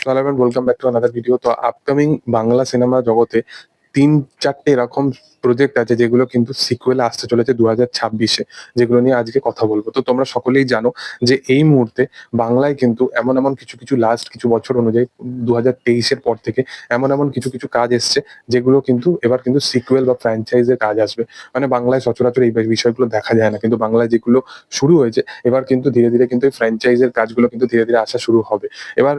Hello everyone welcome back to video তো upcoming Bangla cinema জগতে তিন চারটে এরকম প্রজেক্ট আছে যেগুলো কিন্তু সিকুয়েলে আসতে চলেছে দু হাজার ছাব্বিশে, যেগুলো নিয়ে আজকে কথা বলব। তো তোমরা সকলেই জানো যে এই মুহূর্তে বাংলায় কিন্তু এমন এমন কিছু কিছু লাস্ট কিছু বছর অনুযায়ী দু হাজার তেইশের পর থেকে এমন এমন কিছু কিছু কাজ এসছে যেগুলো কিন্তু এবার কিন্তু সিকুয়েল বা ফ্র্যাঞ্চাইজের কাজ আসবে। মানে বাংলায় সচরাচর এই বিষয়গুলো দেখা যায় না, কিন্তু বাংলায় যেগুলো শুরু হয়েছে এবার কিন্তু ধীরে ধীরে কিন্তু এই ফ্র্যাঞ্চাইজের কাজগুলো কিন্তু ধীরে ধীরে আসা শুরু হবে। এবার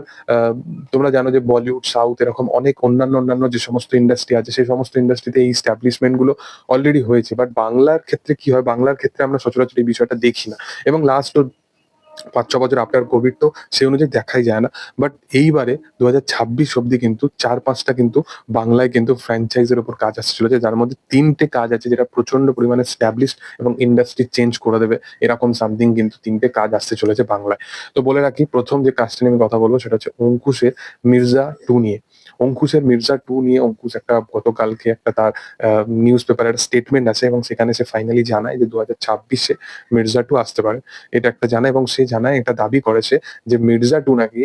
তোমরা জানো যে বলিউড সাউথ এরকম অনেক অন্যান্য অন্যান্য যে সমস্ত ইন্ডাস্ট্রি আছে সেই সমস্ত ইন্ডাস্ট্রিতে এই স্ট্যাবলিশমেন্টগুলো অলরেডি হয়েছে। বাট বাংলার ক্ষেত্রে কি হয়? বাংলার ক্ষেত্রে আমরা সচরাচর এই বিষয়টা দেখি না। এবং লাস্ট পাঁচ, ছ বছর আফটার কোভিড তো সেই অনুযায়ী দেখাই যায় না। বাট এইবারে দু হাজার ছাব্বিশ অব্দি কিন্তু চার, পাঁচটা কিন্তু বাংলায় কিন্তু ফ্র্যাঞ্চাইজের উপর কাজ আসতে চলেছে যার মধ্যে তিনটে কাজ আছে যেটা প্রচণ্ড পরিমাণে স্ট্যাবলিশড এবং ইন্ডাস্ট্রি চেঞ্জ করে দেবে। এরকম সামথিং কিন্তু তিনটে কাজ আসতে চলেছে বাংলায়। তো বলে রাখি, প্রথম যে কাজটা নিয়ে আমি কথা বলব সেটা হচ্ছে অঙ্কুশের মির্জা টু নিয়ে। অঙ্কুশের মির্জা টু নিয়ে অঙ্কুশ একটা গতকালকে একটা তার নিউজ পেপারের স্টেটমেন্ট আছে এবং সেখানে সে ফাইনালি জানায় যে দু হাজার ছাব্বিশে মির্জা টু আসতে পারে। এটা একটা জানায় এবং সে জানায় এটা দাবি করেছে যে মির্জা টু নাকি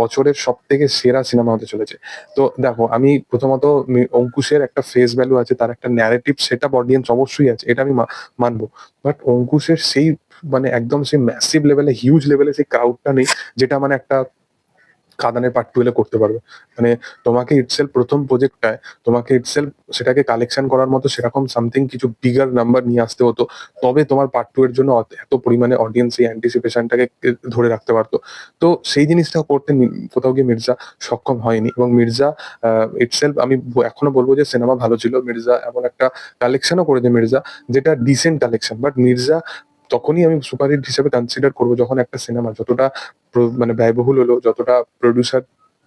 বছরের সব থেকে সেরা সিনেমা হতে চলেছে। তো দেখো, আমি প্রথমত অঙ্কুশের একটা ফেস ভ্যালু আছে, তার একটা ন্যারেটিভ সেটা অডিয়েন্স অবশ্যই আছে, এটা আমি মানবো। বাট অঙ্কুশের সেই মানে একদম সেই ম্যাসিভ লেভেলে হিউজ লেভেলে সেই ক্রাউডটা নেই, যেটা মানে একটা কাদানের পার্ট টু এলে করতে পারবে। মানে তোমাকে ইটসেলফ প্রথম প্রজেক্টটায় তোমাকে ইটসেলফ সেটাকে কালেকশন করার মতো সেরকম সামথিং কিছু বিগার নাম্বার নিয়ে আসতে হতো। তবে তোমার পার্ট টু এর জন্য এত পরিমাণে অডিয়েন্স এই অ্যান্টিসিপেশনটাকে ধরে রাখতে পারতো। তো সেই জিনিসটা করতে কোথাও গিয়ে মির্জা সক্ষম হয়নি এবং মির্জা ইটসেলফ আমি এখনও বলব যে সিনেমা ভালো ছিল। মির্জা এমন একটা কালেকশনও করেছে মির্জা, যেটা ডিসেন্ট কালেকশন বাট মির্জা তখনই আমি সুপারহিট হিসেবে কনসিডার করব যখন একটা সিনেমা যতটা মানে ব্যয়বহুল হলো, যতটা প্রডিউসার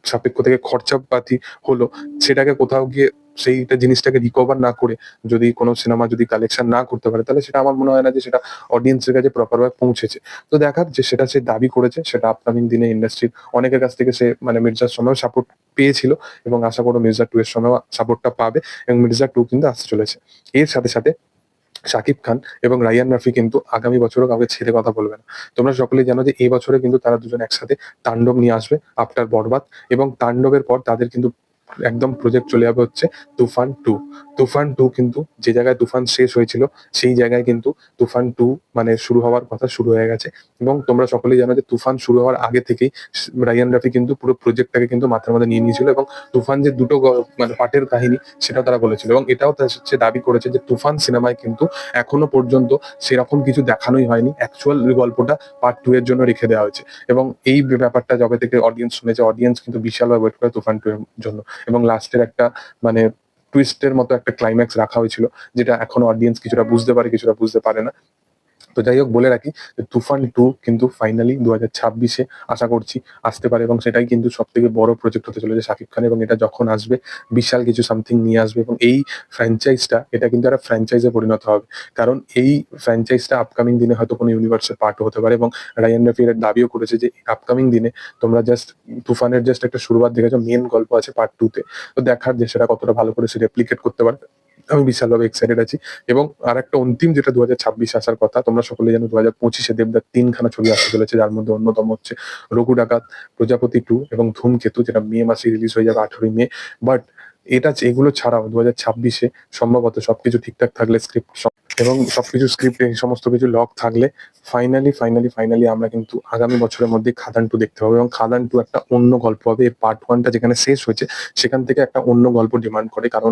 সাপেক্ষ থেকে খরচাপাতি হলো, সেটাকে কোথাও গিয়ে সেইটা জিনিসটাকে রিকভার না করে যদি কোনো সিনেমা যদি কালেকশন না করতে পারে, তাহলে সেটা আমার মনে হয় না যে সেটা অডিয়েন্সের কাছে প্রপার ভাবে পৌঁছেছে। তো দেখার যে সেটা সে দাবি করেছে, সেটা আপকামিং দিনে ইন্ডাস্ট্রির অনেকের কাছ থেকে সে মানে মির্জার সময় সাপোর্ট পেয়েছিল এবং আশা করো মির্জা টু এর সময় সাপোর্টটা পাবে এবং মির্জা টু কিন্তু আসতে চলেছে। এর সাথে সাথে শাকিব খান এবং রায়ান রাফি কিন্তু আগামী বছরও কাউকে ছেড়ে কথা বলবে না। তোমরা সকলেই জানো যে এই বছরে কিন্তু তারা দুজন একসাথে তাণ্ডব নিয়ে আসবে, আফটার বরবাদ এবং তাণ্ডবের পর তাদের কিন্তু একদম প্রজেক্ট চলে যাবে হচ্ছে তুফান টু তুফান টু কিন্তু যে জায়গায় তুফান শেষ হয়েছিল, সেই জায়গায় কিন্তু তুফান টু মানে শুরু হওয়ার কথা শুরু হয়ে গেছে। এবং তোমরা সকলেই জানো যে তুফান শুরু হওয়ার আগে থেকেই রায়ান রাফি কিন্তু পুরো প্রজেক্টটাকে কিন্তু মাথার মধ্যে নিয়ে নিয়েছিল এবং তুফান যে দুটো মানে পাটের কাহিনী সেটাও তারা বলেছিল এবং এটাও সে দাবি করেছে যে তুফান সিনেমায় কিন্তু এখনও পর্যন্ত সেরকম কিছু দেখানোই হয়নি। অ্যাকচুয়াল গল্পটা পার্ট টু এর জন্য রেখে দেওয়া হয়েছে। এবং এই ব্যাপারটা যবে থেকে অডিয়েন্স শুনেছে অডিয়েন্স কিন্তু বিশালভাবে ওয়েট করে তুফান টু এর জন্য। এবং লাস্টের একটা মানে টুইস্টের মতো একটা ক্লাইম্যাক্স রাখা হয়েছিল, যেটা এখন অডিয়েন্স কিছুটা বুঝতে পারে, কিছুটা বুঝতে পারে না। তো যাই হোক বলে রাখি তুফান টু কিন্তু ফাইনালি দু হাজার ছাব্বিশে আশা করছি আসতে পারে এবং সেটাই কিন্তু সব থেকে বড় প্রজেক্ট হতে চলেছে শাকিব খান এবং এটা যখন আসবে বিশাল কিছু সামথিং নিয়ে আসবে এবং এই ফ্র্যাঞ্চাইজটা এটা কিন্তু একটা ফ্র্যাঞ্চাইজে পরিণত হবে। কারণ এই ফ্র্যাঞ্চাইজটা আপকামিং দিনে হয়তো কোনো ইউনিভার্সের পার্ট হতে পারে এবং রায়ান রাফি দাবিও করেছে যে আপকামিং দিনে তোমরা জাস্ট তুফানের জাস্ট একটা শুরুয়াত দেখেছ মেন গল্প আছে পার্ট টু তে তো দেখার যে সেটা কতটা ভালো করে সে রেপ্লিকেট করতে পারে আমি বিশালভাবে এক্সাইটেড আছি। এবং আর একটা অন্তিম যেটা দু হাজার ছাব্বিশ আসার কথা, তোমরা সকলে জানো দু হাজার পঁচিশে দেবদার তিনখানা ছবি আসতে চলেছে, যার মধ্যে অন্যতম হচ্ছে রঘু ডাকাত, প্রজাপতি টু এবং ধূমকেতু, যেটা মে মাসে রিলিজ হয়ে যাবে আঠারোই মে। বাট এটা এগুলো ছাড়াও দু হাজার ছাব্বিশে সম্ভবত সবকিছু ঠিকঠাক থাকলে স্ক্রিপ্ট এবং সবকিছু স্ক্রিপ্ট সমস্ত কিছু লক থাকলে ফাইনালি ফাইনালি ফাইনালি আমরা কিন্তু আগামী বছরের মধ্যে খাদান টু দেখতে পাবো এবং খাদান টু একটা অন্য গল্প হবে। এই পার্ট ওয়ানটা যেখানে শেষ হয়েছে, সেখান থেকে একটা অন্য গল্প ডিমান্ড করে কারণ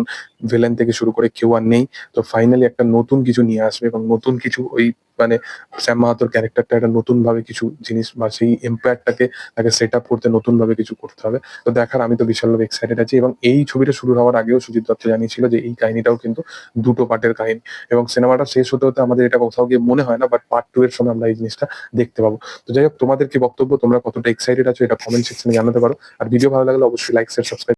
ভিলেন থেকে শুরু করে কেউ আর নেই। তো ফাইনালি একটা নতুন কিছু নিয়ে আসবে এবং নতুন কিছু ওই মানে শ্যাম মাহাতোর ক্যারেক্টারটা একটা নতুন ভাবে কিছু জিনিস বা সেই এম্পায়ারটাকে তাকে সেট আপ করতে নতুন ভাবে কিছু করতে হবে। তো দেখার আমি তো বিশালভাবে এক্সাইটেড আছি এবং এই ছবিটা শুরু হওয়ার আগেও সুজিত দত্ত জানিয়েছিল যে এই কাহিনীটাও কিন্তু দুটো পার্টের কাহিনী এবং সিনেমাটা শেষ হতে হতে আমাদের এটা কোথাও গিয়ে মনে হয় না বাট পার্ট টু এর সময় আমরা এই জিনিসটা দেখতে পাবো। তো যাই হোক, তোমাদের কি বক্তব্য? তোমরা কতটা এক্সাইটেড আছো এটা কমেন্ট সেকশনে জানাতে পারো। আর ভিডিও ভালো লাগলে অবশ্যই লাইক শেয়ার সাবস্ক্রাইব